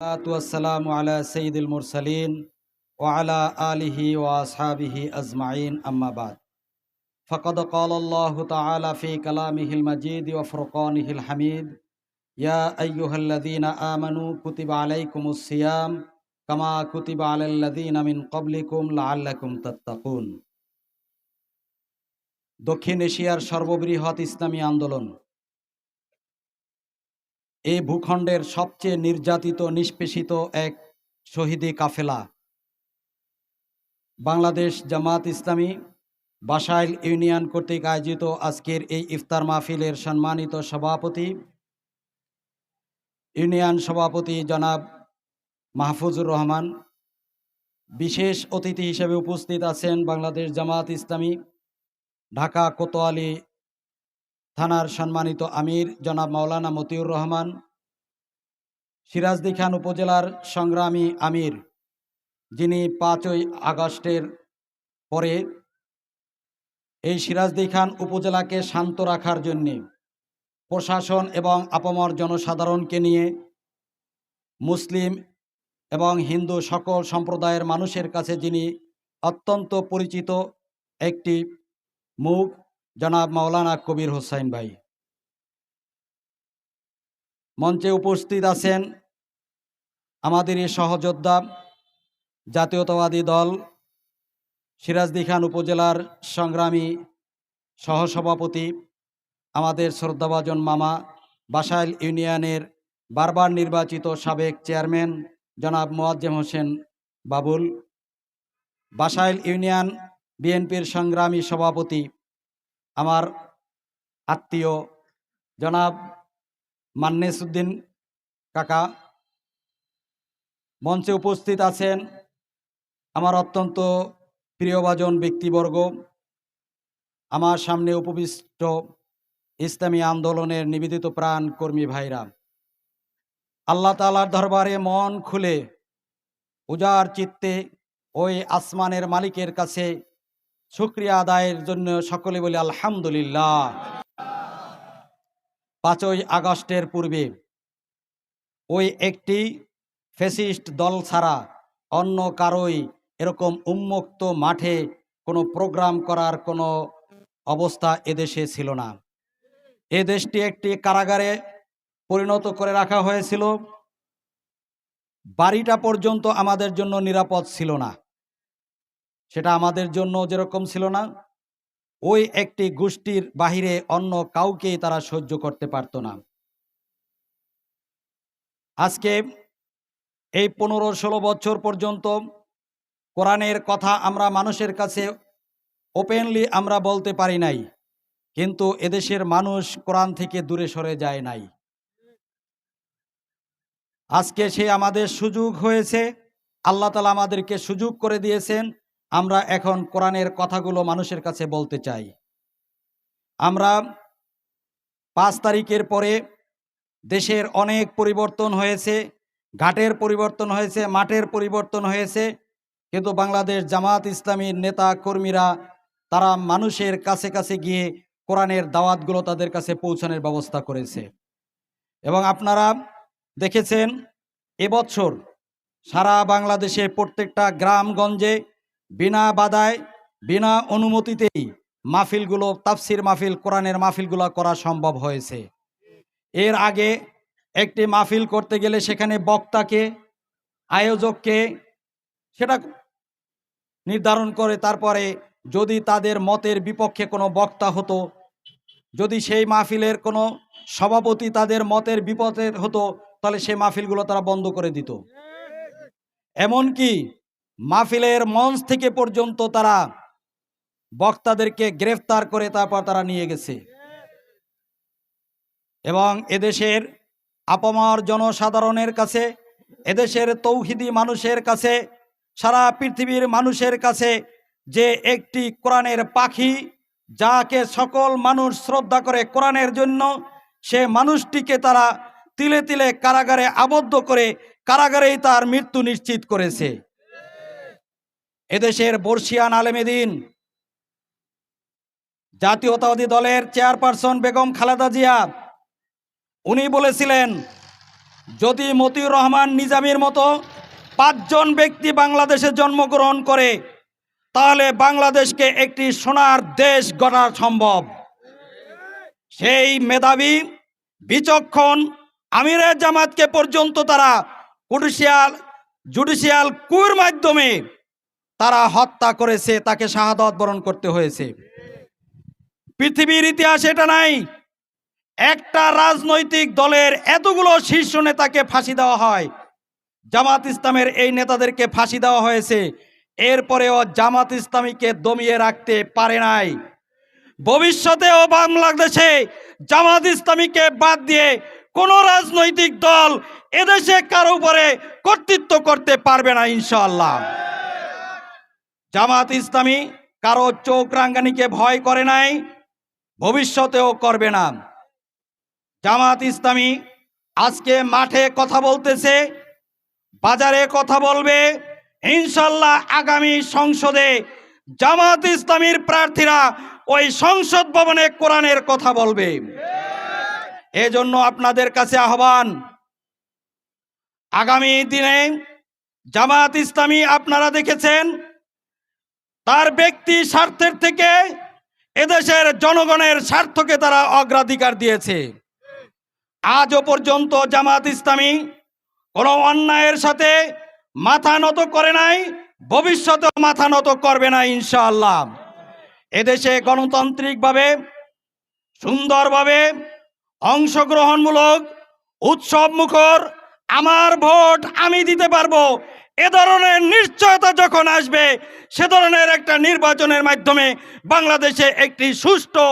والصلاة والسلام على سيد المرسلين وعلى آله وأصحابه أجمعين أما بعد فقد قال الله تعالى في كلامه المجيد وفرقانه الحميد يا أيها الذين آمنوا كتب عليكم الصيام كما كتب على الذين من قبلكم لعلكم تتقون দক্ষিণ এশিয়ার সর্ববৃহৎ ইসলামী আন্দোলন এই ভূখণ্ডের সবচেয়ে নির্যাতিত, নিষ্পেষিত এক শহীদি কাফেলা। বাংলাদেশ জামাত ইসলামী, বাসাইল ইউনিয়ন কর্তৃক আয়োজিত আজকের এই ইফতার মাহফিলের সম্মানিত সভাপতি, ইউনিয়ন সভাপতি জনাব মাহফুজুর রহমান, বিশেষ অতিথি হিসেবে উপস্থিত আছেন বাংলাদেশ জামাত ইসলামী, ঢাকা কোতোয়ালি থানার সম্মানিত আমির জনাব মাওলানা মতিউর রহমান, সিরাজদি খান উপজেলার সংগ্রামী আমির, যিনি পাঁচই আগস্টের পরে এই সিরাজদি খান উপজেলাকে শান্ত রাখার জন্যে প্রশাসন এবং আপামর জনসাধারণকে নিয়ে মুসলিম এবং হিন্দু সকল সম্প্রদায়ের মানুষের কাছে যিনি অত্যন্ত পরিচিত একটি মুখ জনাব মাওলানা কবির হোসাইন ভাই। মঞ্চে উপস্থিত আছেন আমাদের এই সহযোদ্ধা জাতীয়তাবাদী দল, সিরাজদি খান উপজেলার সংগ্রামী সহসভাপতি, আমাদের শ্রদ্ধাভাজন মামা বাসাইল ইউনিয়নের বারবার নির্বাচিত সাবেক চেয়ারম্যান জনাব মোয়াজ্জেম হোসেন বাবুল, বাসাইল ইউনিয়ন বিএনপির সংগ্রামী সভাপতি আমার আত্মীয় জনাব মান্নেসুদ্দিন কাকা মঞ্চে উপস্থিত আছেন আমার অত্যন্ত প্রিয়ভাজন ব্যক্তিবর্গ, আমার সামনে উপবিষ্ট ইসলামী আন্দোলনের নিবেদিত প্রাণ কর্মী ভাইরা। আল্লাহ তালার দরবারে মন খুলে উজার চিত্তে ওই আসমানের মালিকের কাছে শুক্রিয়া আদায়ের জন্য সকলে বলি আলহামদুলিল্লাহ। পাঁচই আগস্টের পূর্বে ওই একটি ফেসিস্ট দল ছাড়া অন্য কারোই এরকম উন্মুক্ত মাঠে কোনো প্রোগ্রাম করার কোনো অবস্থা এদেশে ছিল না। এ দেশটি একটি কারাগারে পরিণত করে রাখা হয়েছিল। বাড়িটা পর্যন্ত আমাদের জন্য নিরাপদ ছিল না। সেটা আমাদের জন্য যেরকম ছিল না, ওই একটি গোষ্ঠীর বাহিরে অন্য কাউকেই তারা সহ্য করতে পারত না। আজকে এই পনেরো ষোলো বছর পর্যন্ত কোরআনের কথা আমরা মানুষের কাছে ওপেনলি আমরা বলতে পারি নাই, কিন্তু এদেশের মানুষ কোরআন থেকে দূরে সরে যায় নাই। আজকে সে আমাদের সুযোগ হয়েছে, আল্লাহ তালা আমাদেরকে সুযোগ করে দিয়েছেন আমরা এখন কোরআনের কথাগুলো মানুষের কাছে বলতে চাই। আমরা পাঁচ তারিখের পরে দেশের অনেক পরিবর্তন হয়েছে, ঘাটের পরিবর্তন হয়েছে, মাঠের পরিবর্তন হয়েছে, কিন্তু বাংলাদেশ জামাত ইসলামীর নেতা কর্মীরা, তারা মানুষের কাছে কাছে গিয়ে কোরআনের দাওয়াতগুলো তাদের কাছে পৌঁছানোর ব্যবস্থা করেছে। এবং আপনারা দেখেছেন, এবছর সারা বাংলাদেশে প্রত্যেকটা গ্রামগঞ্জে বিনা বাধায়, বিনা অনুমতিতেই মাহফিলগুলো, তাফসির মাহফিল, কোরআনের মাহফিলগুলো করা সম্ভব হয়েছে। এর আগে একটি মাহফিল করতে গেলে সেখানে বক্তাকে, আয়োজককে সেটা নির্ধারণ করে তারপরে যদি তাদের মতের বিপক্ষে কোনো বক্তা হতো, যদি সেই মাহফিলের কোনো সভাপতি তাদের মতের বিপদের হতো, তাহলে সেই মাহফিলগুলো তারা বন্ধ করে দিত। এমনকি মাহফিলের মঞ্চ থেকে পর্যন্ত তারা বক্তাদেরকে গ্রেফতার করে তারপর তারা নিয়ে গেছে। এবং এদেশের আপামার জনসাধারণের কাছে, এদেশের তৌহিদি মানুষের কাছে, সারা পৃথিবীর মানুষের কাছে যে একটি কোরআনের পাখি, যাকে সকল মানুষ শ্রদ্ধা করে কোরআনের জন্য, সে মানুষটিকে তারা তিলে তিলে কারাগারে আবদ্ধ করে কারাগারেই তার মৃত্যু নিশ্চিত করেছে। এদেশের বর্ষিয়ান আলেমেদিন জাতীয়তাবাদী দলের চেয়ারপারসন বেগম খালেদা জিয়া, উনি বলেছিলেন, যদি মতিউর রহমান নিজামীর মতো পাঁচজন ব্যক্তি বাংলাদেশে জন্মগ্রহণ করে, তাহলে বাংলাদেশকে একটি সোনার দেশ গড়া সম্ভব। সেই মেধাবী, বিচক্ষণ আমিরের জামাতকে পর্যন্ত তারা কুডিশিয়াল জুডিশিয়াল কুর মাধ্যমে তারা হত্যা করেছে, তাকে শাহাদত বরণ করতে হয়েছে। পৃথিবীর ইতিহাসে এটা নাই। একটা রাজনৈতিক দলের এতগুলো শীর্ষ নেতাকে ফাঁসি দেওয়া হয়। জামাত ইসলামের এই নেতাদেরকে ফাঁসি দেওয়া হয়েছে। এরপরেও জামাত ইসলামীকে দমিয়ে রাখতে পারে নাই। ভবিষ্যতেও বাংলাদেশে জামাত ইসলামীকে বাদ দিয়ে কোন রাজনৈতিক দল এদেশে কারও উপরে কর্তৃত্ব করতে পারবে না, ইনশাআল্লাহ। জামাত ইসলামী কারও চোখ রাঙ্গানিকে ভয় করে নাই, ভবিষ্যতেও করবে না। জামাত ইসলামী আজকে মাঠে কথা বলতেছে, বাজারে কথা বলবে, ইনশাল্লাহ আগামী সংসদে জামাত ইসলামীর প্রার্থীরা ওই সংসদ ভবনে কোরআনের কথা বলবে। এজন্য আপনাদের কাছে আহ্বান, আগামী দিনে জামাত ইসলামী আপনারা দেখেছেন তার ব্যক্তি স্বার্থের থেকে এদেশের জনগণের স্বার্থকে তারা অগ্রাধিকার দিয়েছে। আজও পর্যন্ত জামাত ইসলামী কোনো অন্যায়ের সাথে মাথা নত করে নাই, ভবিষ্যতেও মাথা নত করবে না ইনশাআল্লাহ। এদেশে গণতান্ত্রিকভাবে, সুন্দরভাবে অংশগ্রহণমূলক উৎসব মুখর আমার ভোট আমি দিতে পারব এ ধরনের নিশ্চয়তা যখন আসবে, সে ধরনের একটা নির্বাচনের মাধ্যমে বাংলাদেশে একটি সুষ্ঠু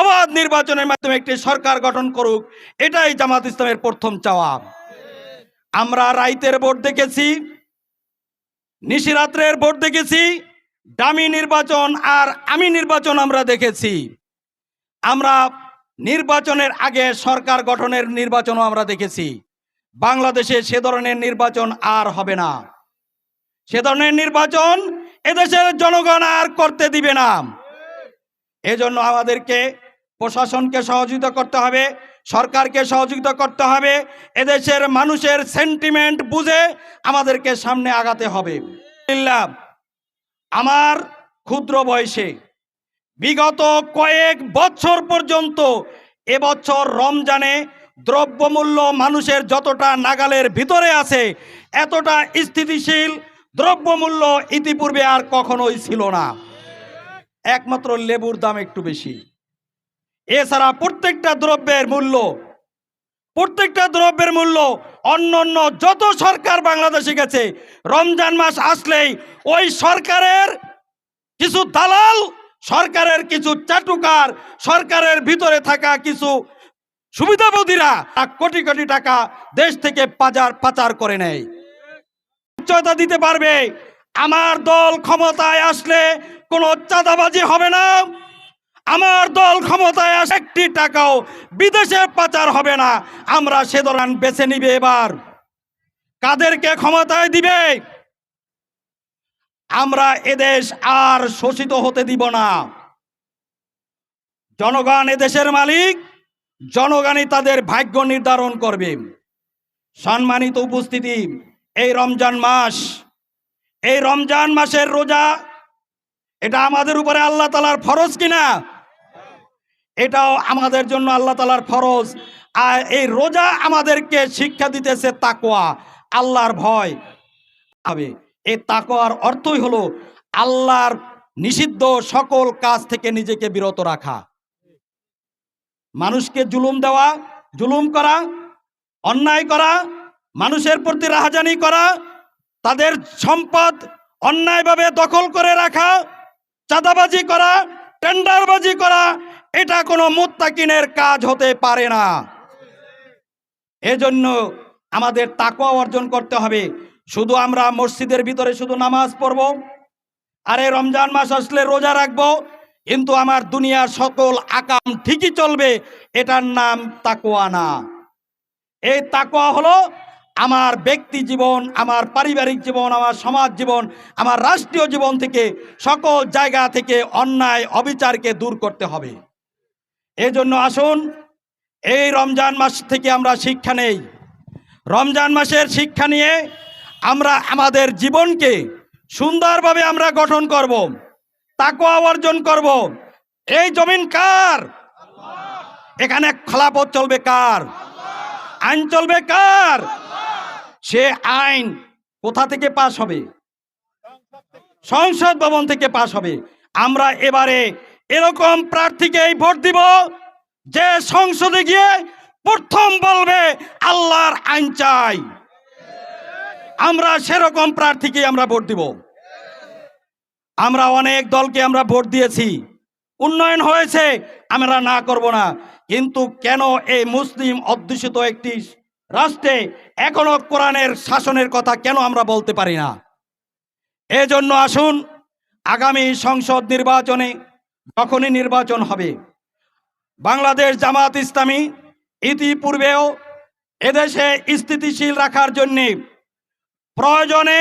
অবাধ নির্বাচনের মাধ্যমে একটি সরকার গঠন করুক, এটাই জামাত ইসলামের প্রথম চাওয়া। আমরা রাইতের ভোট দেখেছি, নিশিরাত্রের ভোট দেখেছি ডামি নির্বাচন আর আমি নির্বাচন আমরা দেখেছি। আমরা নির্বাচনের আগে সরকার গঠনের নির্বাচনও আমরা দেখেছি। বাংলাদেশে সে ধরনের নির্বাচন আর হবে না। সে ধরনের নির্বাচন এদেশের জনগণ আর করতে দিবে না। এজন্য আমাদেরকে প্রশাসনকে সহযোগিতা করতে হবে, সরকারকে সহযোগিতা করতে হবে, এদেশের মানুষের সেন্টিমেন্ট বুঝে আমাদেরকে সামনে আগাতে হবে। আমার ক্ষুদ্র বয়সে বিগত কয়েক বছর পর্যন্ত এবছর রমজানে দ্রব্যমূল্য মানুষের যতটা নাগালের ভিতরে আছে, এতটা স্থিতিশীল দ্রব্যমূল্য ইতিপূর্বে আর কখনোই ছিল না। একমাত্র লেবুর দাম একটু বেশি। এছাড়া প্রত্যেকটা দ্রব্যের মূল্য, প্রত্যেকটা দ্রব্যের মূল্য অন্য অন্য যত সরকার বাংলাদেশে গেছে, রমজান মাস আসলেই ওই সরকারের কিছু দালাল, সরকারের কিছু চাটুকার, সরকারের ভিতরে থাকা কিছু সুবিধাবতীরা কোটি কোটি টাকা দেশ থেকে পাচার পাচার করে নেয়। নিশ্চয়তা দিতে পারবে। আমার দল ক্ষমতায় আসলে কোনো চাঁদাবাজি হবে না। আমার দল ক্ষমতায় আসে একটি টাকাও বিদেশে পাচার হবে না। আমরা সে দলান বেছে নিবে এবার। কাদেরকে ক্ষমতায় দিবে? আমরা এদেশ আর শোষিত হতে দিব না। জনগণ এদেশের মালিক, জনগণই তাদের ভাগ্য নির্ধারণ করবে। সম্মানিত উপস্থিতি। এই রমজান মাস, এই রমজান মাসের রোজা, এটা আমাদের উপরে আল্লাহ তালার ফরজ কিনা? এটাও আমাদের জন্য আল্লাহ তালার ফরজ। আর এই রোজা আমাদেরকে শিক্ষা দিতেছে তাকোয়া আল্লাহর ভয়। হবে এই তাকোয়ার অর্থই হলো আল্লাহর নিষিদ্ধ সকল কাজ থেকে নিজেকে বিরত রাখা। মানুষকে জুলুম দেওয়া, জুলুম করা, অন্যায় করা মানুষের প্রতি রাহাজানি করা, তাদের সম্পদ অন্যায়ভাবে দখল করে রাখা, চাঁদাবাজি করা, টেন্ডারবাজি করা, এটা কোনো মুত্তাকিনের কাজ হতে পারে না। এজন্য আমাদের তাকওয়া অর্জন করতে হবে। শুধু আমরা মসজিদের ভিতরে শুধু নামাজ পড়ব, আরে রমজান মাস আসলে রোজা রাখব, কিন্তু আমার দুনিয়ার সকল আকাম ঠিকই চলবে, এটার নাম তাকোয়া না। এই তাকোয়া হলো আমার ব্যক্তি জীবন, আমার পারিবারিক জীবন, আমার সমাজ জীবন, আমার রাষ্ট্রীয় জীবন থেকে, সকল জায়গা থেকে অন্যায়, অবিচারকে দূর করতে হবে। এজন্য আসুন, এই রমজান মাস থেকে আমরা শিক্ষা নেই। রমজান মাসের শিক্ষা নিয়ে আমরা আমাদের জীবনকে সুন্দরভাবে আমরা গঠন করব, তাকওয়া অর্জন করব। এই জমিন কার? এখানে খলাপথ চলবে কার? আইন চলবে কার? সে আইন কোথা থেকে পাশ হবে? সংসদ ভবন থেকে পাশ হবে। আমরা এবারে এরকম প্রার্থীকেই ভোট দিব যে সংসদে গিয়ে প্রথম বলবে, আল্লাহর আইন চাই। আমরা সেরকম প্রার্থীকে আমরা ভোট দিব। আমরা অনেক দলকে আমরা ভোট দিয়েছি। উন্নয়ন হয়েছে, আমরা না করব না। কিন্তু কেন এই মুসলিম অধ্যুষিত একটি রাষ্ট্রে এখনও কোরআনের শাসনের কথা কেন আমরা বলতে পারি না? এজন্য আসুন, আগামী সংসদ নির্বাচনে যখনই নির্বাচন হবে, বাংলাদেশ জামাত ইসলামী ইতিপূর্বেও এদেশে স্থিতিশীল রাখার জন্যে প্রয়োজনে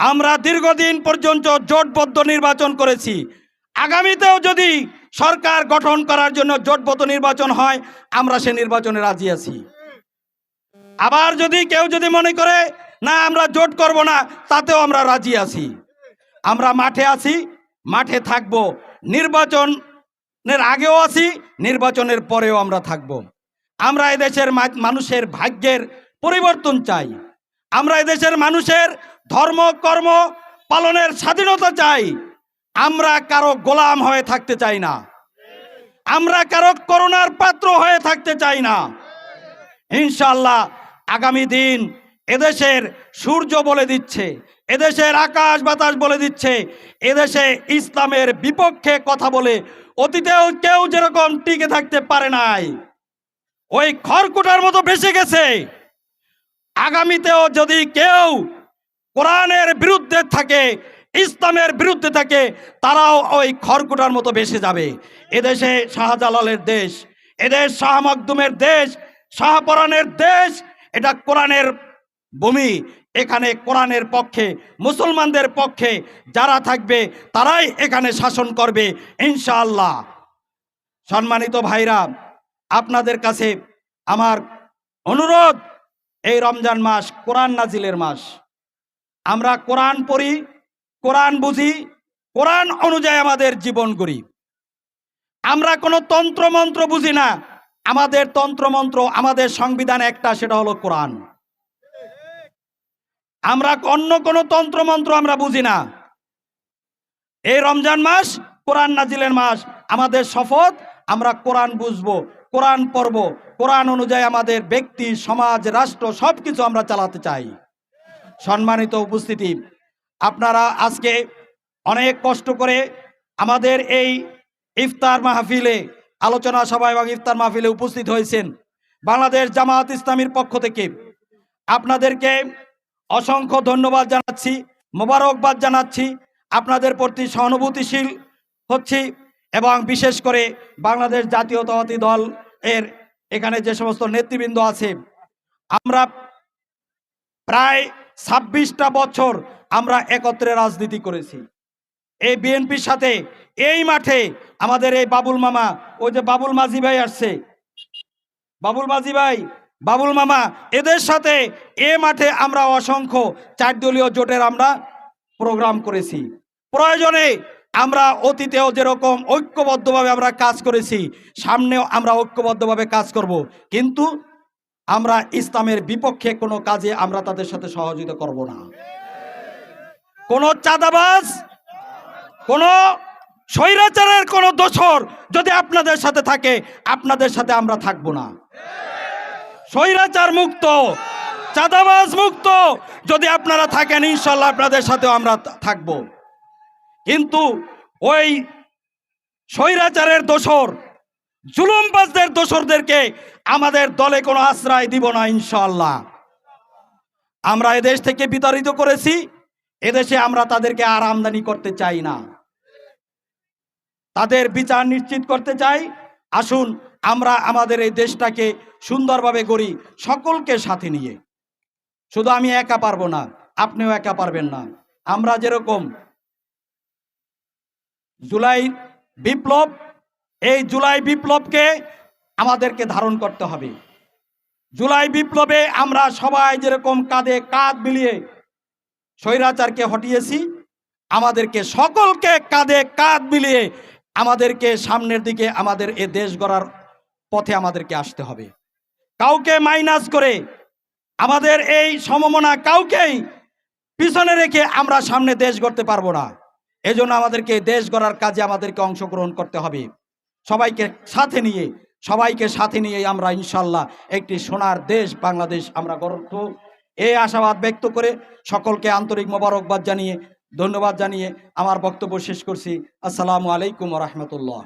আমরা দীর্ঘদিন পর্যন্ত জোটবদ্ধ নির্বাচন করেছি। আগামীতেও যদি সরকার গঠন করার জন্য জোটবদ্ধ নির্বাচন হয়, আমরা সে নির্বাচনে রাজি আছি। আবার যদি কেউ যদি মনে করে, না, আমরা জোট করব না, তাতেও আমরা রাজি আছি। আমরা মাঠে আছি, মাঠে থাকব। নির্বাচনের আগেও আছি, নির্বাচনের পরেও আমরা থাকব। আমরা এদেশের মানুষের ভাগ্যের পরিবর্তন চাই। আমরা এদেশের মানুষের ধর্ম, কর্ম পালনের স্বাধীনতা চাই। আমরা কারও গোলাম হয়ে থাকতে চাই না। আমরা কারও করোনার পাত্র হয়ে থাকতে চাই না। ইনশাল্লাহ আগামী দিন এদেশের সূর্য বলে দিচ্ছে, এদেশের আকাশ বাতাস বলে দিচ্ছে, এদেশে ইসলামের বিপক্ষে কথা বলে অতীতেও কেউ যেরকম টিকে থাকতে পারে নাই, ওই খড়কুটার মতো বেঁচে গেছে। আগামীতেও যদি কেউ কোরআনের বিরুদ্ধে থাকে, ইসলামের বিরুদ্ধে থাকে, তারাও ওই খড়কুটার মতো বেসে যাবে। এদেশে শাহজালালের দেশ, এদেশ শাহ মখদুমের দেশ শাহপরানের দেশ এটা কোরআনের ভূমি। এখানে কোরআনের পক্ষে, মুসলমানদের পক্ষে যারা থাকবে, তারাই এখানে শাসন করবে, ইনশাআল্লাহ। সম্মানিত ভাইরা, আপনাদের কাছে আমার অনুরোধ, এই রমজান মাস কোরআন নাজিলের মাস। আমরা কোরআন পড়ি, কোরআন বুঝি, কোরআন অনুযায়ী আমাদের জীবন করি। আমরা কোনো তন্ত্র মন্ত্র বুঝি না আমাদের তন্ত্রমন্ত্র, আমাদের সংবিধান একটা, সেটা হলো কোরআন। আমরা অন্য কোনো তন্ত্রমন্ত্র আমরা বুঝি না। এই রমজান মাস, কোরআন নাজিলের মাস, আমাদের শপথ, আমরা কোরআন বুঝব, কোরআন পড়ব, কোরআন অনুযায়ী আমাদের ব্যক্তি, সমাজ, রাষ্ট্র সব কিছু আমরা চালাতে চাই। সম্মানিত উপস্থিতি, আপনারা আজকে অনেক কষ্ট করে আমাদের এই ইফতার মাহফিলে আলোচনা সভা এবং ইফতার মাহফিলে উপস্থিত হয়েছেন বাংলাদেশ জামাত ইসলামীর পক্ষ থেকে। আপনাদেরকে অসংখ্য ধন্যবাদ জানাচ্ছি, মোবারকবাদ জানাচ্ছি। আপনাদের প্রতি সহানুভূতিশীল হচ্ছি এবং বিশেষ করে বাংলাদেশ জাতীয়তাবাদী দল এর এখানে যে সমস্ত নেতৃবৃন্দ আছে, আমরা প্রায় ছাব্বিশটা বছর আমরা একত্রে রাজনীতি করেছি। এই বিএনপির সাথে এই মাঠে আমাদের এই বাবুল মামা, ওই যে বাবুল মাঝি ভাই আসছে। বাবুল মাঝি ভাই, বাবুল মামা, এদের সাথে এ মাঠে আমরা অসংখ্য চার দলীয় জোটের আমরা প্রোগ্রাম করেছি। প্রয়োজনে আমরা অতীতেও যেরকম ঐক্যবদ্ধভাবে আমরা কাজ করেছি, সামনেও আমরা ঐক্যবদ্ধভাবে কাজ করব। কিন্তু আমরা ইসলামের বিপক্ষে কোনো কাজে আমরা তাদের সাথে সহযোগিতা করব না। কোন চাঁদাবাজ, কোন স্বৈরাচারের কোন দোষর যদি আপনাদের সাথে থাকে, আপনাদের সাথে আমরা থাকব না। স্বৈরাচার মুক্ত, চাঁদাবাজ মুক্ত, যদি আপনারা থাকেন, ইনশাল্লাহ আপনাদের সাথেও আমরা থাকব। কিন্তু ওই স্বৈরাচারের দোষর, জুলুমবাজদের দোসরদেরকে আমাদের দলে কোনো আশ্রয় দিব না, ইনশাল্লাহ। আমরা এদেশ থেকে বিতাড়িত করেছি, এদেশে আমরা তাদেরকে আর আমদানি করতে চাই না। তাদের বিচার নিশ্চিত করতে চাই। আসুন, আমরা আমাদের এই দেশটাকে সুন্দরভাবে গড়ি সকলকে সাথে নিয়ে। শুধু আমি একা পারব না, আপনিও একা পারবেন না। আমরা যেরকম জুলাই বিপ্লব, এই জুলাই বিপ্লবকে আমাদেরকে ধারণ করতে হবে। জুলাই বিপ্লবে আমরা সবাই যেরকম কাঁধে কাঁধ মিলিয়ে স্বৈরাচারকে হটিয়েছি, আমাদেরকে সকলকে কাঁধে কাঁধ মিলিয়ে আমাদেরকে সামনের দিকে আমাদের এ দেশ গড়ার পথে আমাদেরকে আসতে হবে। কাউকে মাইনাস করে আমাদের এই সমমনা কাউকেই পিছনে রেখে আমরা সামনে দেশ গড়তে পারব না। এজন্য আমাদেরকে দেশ গড়ার কাজে আমাদেরকে অংশগ্রহণ করতে হবে। সবাইকে সাথে নিয়ে, সবাইকে সাথে নিয়ে আমরা ইনশাল্লাহ একটি সোনার দেশ বাংলাদেশ আমরা গড়ব। এই আশাবাদ ব্যক্ত করে সকলকে আন্তরিক মোবারকবাদ জানিয়ে ধন্যবাদ জানিয়ে আমার বক্তব্য শেষ করছি। আসসালামু আলাইকুম রহমতুল্লাহ।